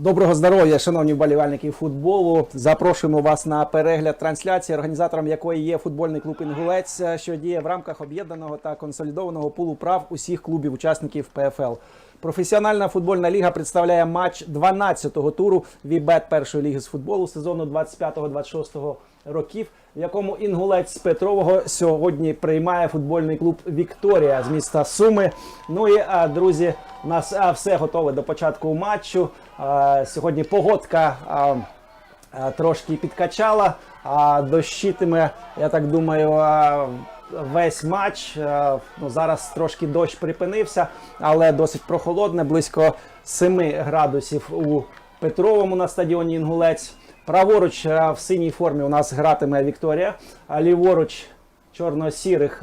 Доброго здоров'я, шановні вболівальники футболу. Запрошуємо вас на перегляд трансляції, організатором якої є футбольний клуб Інгулець, що діє в рамках об'єднаного та консолідованого пулу прав усіх клубів-учасників ПФЛ. Професіональна футбольна ліга представляє матч 12-го туру Вібет першої ліги з футболу сезону 25-26 років, в якому інгулець з Петрового сьогодні приймає футбольний клуб Вікторія з міста Суми. Ну і друзі, у нас все готове до початку матчу. Сьогодні погодка. Трошки підкачала, а дощитиме, я так думаю, весь матч. Ну, зараз трошки дощ припинився, але досить прохолодне, близько 7 градусів у Петровому на стадіоні Інгулець. Праворуч в синій формі у нас гратиме Вікторія, а ліворуч чорно-сірих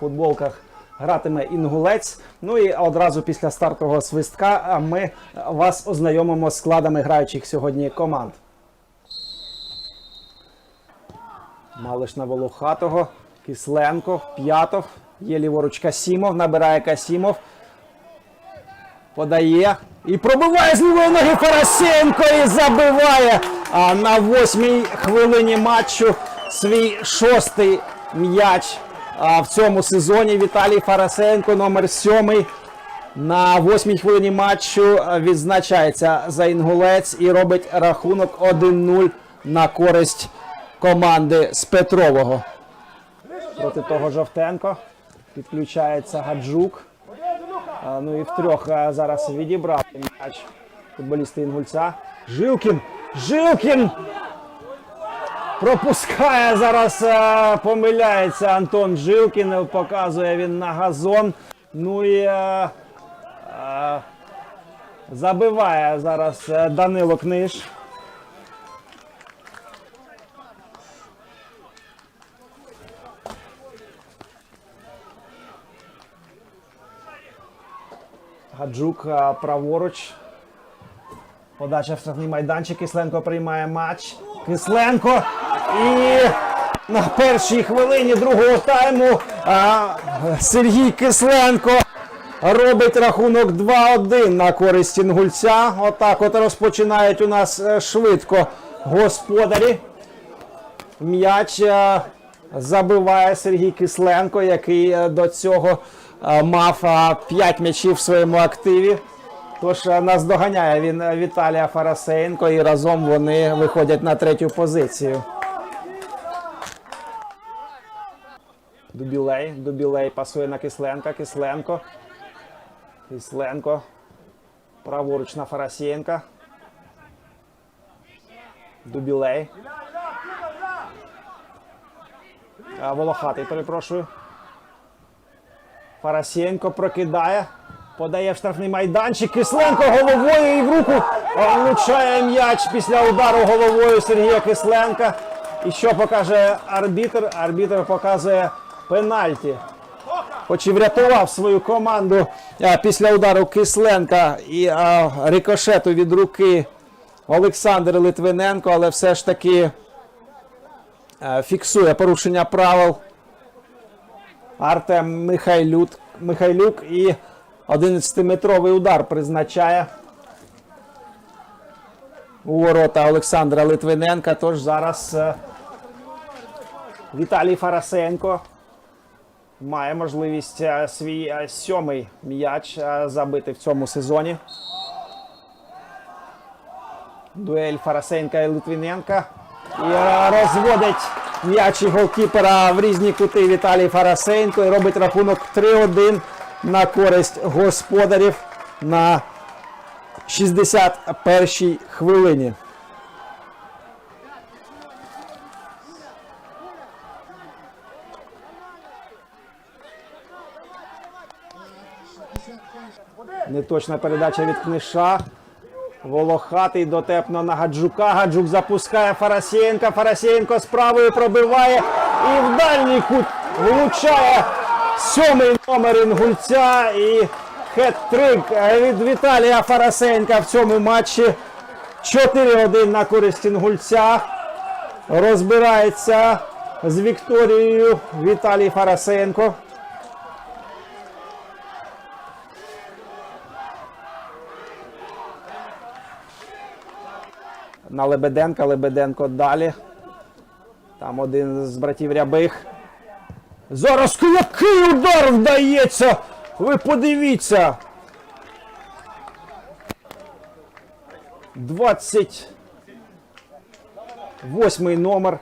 футболках гратиме інгулець. Ну і одразу після стартового свистка ми вас ознайомимо з складами граючих сьогодні команд. Малиш на Волохатого, Кисленко, П'ятов. Є ліворуч Касімов, набирає Касімов. Подає і пробиває з лівої ноги Фарасенко і забиває а на восьмій хвилині матчу свій шостий м'яч а, в цьому сезоні. Віталій Фарасенко, номер сьомий. На восьмій хвилині матчу відзначається за інгулець і робить рахунок 1-0 на користь команди з Петрового. Проти того Жовтенко підключається Гаджук. Ну і втрьох а, зараз відібрав м'яч футболісти Інгульця. Жилкін! Жилкін! Пропускає зараз, помиляється Антон Жилкін. Показує він на газон. Ну і а, а, забиває зараз Данило Книж. Гаджук праворуч. Подача в штрафний майданчик. Кисленко приймає матч. Кисленко. І на першій хвилині другого тайму а, Сергій Кисленко робить рахунок 2-1 на користь інгульця. Отак от розпочинають у нас е, швидко господарі. М'яч е, забиває Сергій Кисленко, який е, до цього е, мав 5 м'ячів в своєму активі. Тож е, наздоганяє він е, Віталія Фарасенко і разом вони виходять на третю позицію. Дубілей. Дубілей пасує на Кисленка. Кисленко. Кисленко. Праворуч на Фарасенка. Дубілей. Волохатий, перепрошую. Фарасенко прокидає. Подає в штрафний майданчик. Кисленко головою і в руку влучає м'яч після удару головою Сергія Кисленка. І що покаже арбітр? Арбітр показує пенальті. Хоч і врятував свою команду після удару Кисленка і рикошету від руки Олександр Литвиненко, але все ж таки фіксує порушення правил Артем Михайлюк, Михайлюк і 11-метровий удар призначає у ворота Олександра Литвиненка. Тож зараз е, Віталій Фарасенко має можливість е, свій е, сьомий м'яч забити в цьому сезоні. Дуель Фарасенка і Литвиненка. І розводить м'яч і голкіпера в різні кути Віталій Фарасенко і робить рахунок 3-1 на користь господарів на 61-й хвилині. Неточна передача від книша. Волохатий дотепно на Гаджука. Гаджук запускає Фарасєнка. Фарасєнко з правою пробиває і в дальній кут влучає сьомий номер інгульця. І хет-трик від Віталія Фарасенка в цьому матчі. 4-1 на користь інгульця. Розбирається з Вікторією Віталій Фарасенко. На Лебеденка. Лебеденко далі. Там один з братів рябих. Зараз який удар вдається! Ви подивіться. 28 номер.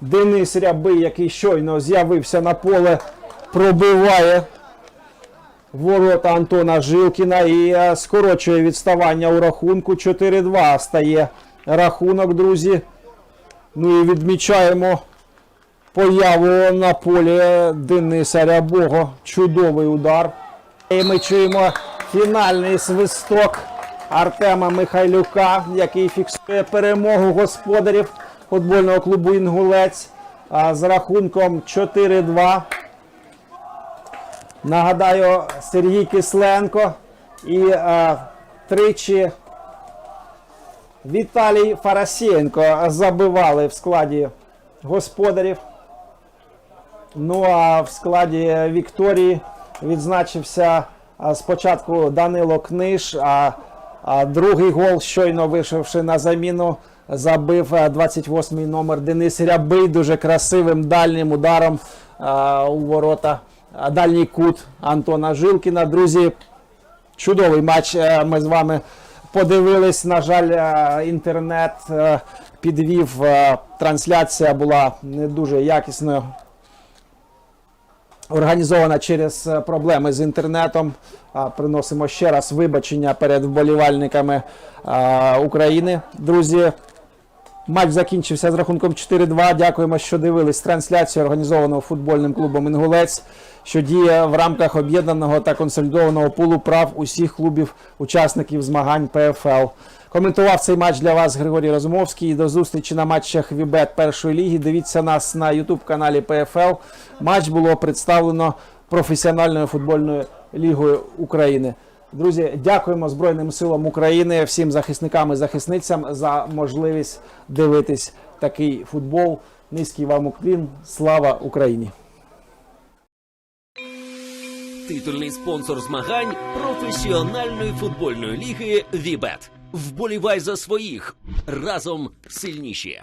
Денис Рябий, який щойно з'явився на поле, пробиває ворота Антона Жилкіна і е, скорочує відставання у рахунку. 4-2 стає рахунок, друзі. Ну і відмічаємо появу на полі Дениса Рябого. Чудовий удар. І ми чуємо фінальний свисток Артема Михайлюка, який фіксує перемогу господарів футбольного клубу Інгулець з рахунком 4-2. Нагадаю, Сергій Кисленко і е, тричі Віталій Фарасєнко забивали в складі господарів. Ну а в складі Вікторії відзначився а, спочатку Данило Книж, а, а другий гол, щойно вийшовши на заміну, забив е, 28-й номер Денис Рябий дуже красивим дальнім ударом а, у ворота. Дальній кут Антона Жилкіна. Друзі, чудовий матч. е, Ми з вами подивились. На жаль, е, інтернет е, підвів. Трансляція була не дуже якісною. Організована через проблеми з інтернетом. Приносимо ще раз вибачення перед вболівальниками України. Друзі, матч закінчився з рахунком 4-2. Дякуємо, що дивились трансляцію, організовану футбольним клубом Інгулець, що діє в рамках об'єднаного та консолідованого пулу прав усіх клубів учасників змагань ПФЛ. Коментував цей матч для вас Григорій Розумовський. До зустрічі на матчах Вібет першої ліги. Дивіться нас на Ютуб каналі ПФЛ. Матч було представлено професіональною футбольною лігою України. Друзі, дякуємо Збройним силам України, всім захисникам і захисницям за можливість дивитись такий футбол. Низький вам уклін. Слава Україні! Титульний спонсор змагань професіональної футбольної ліги Вібет. Вболівай за своїх разом сильніші.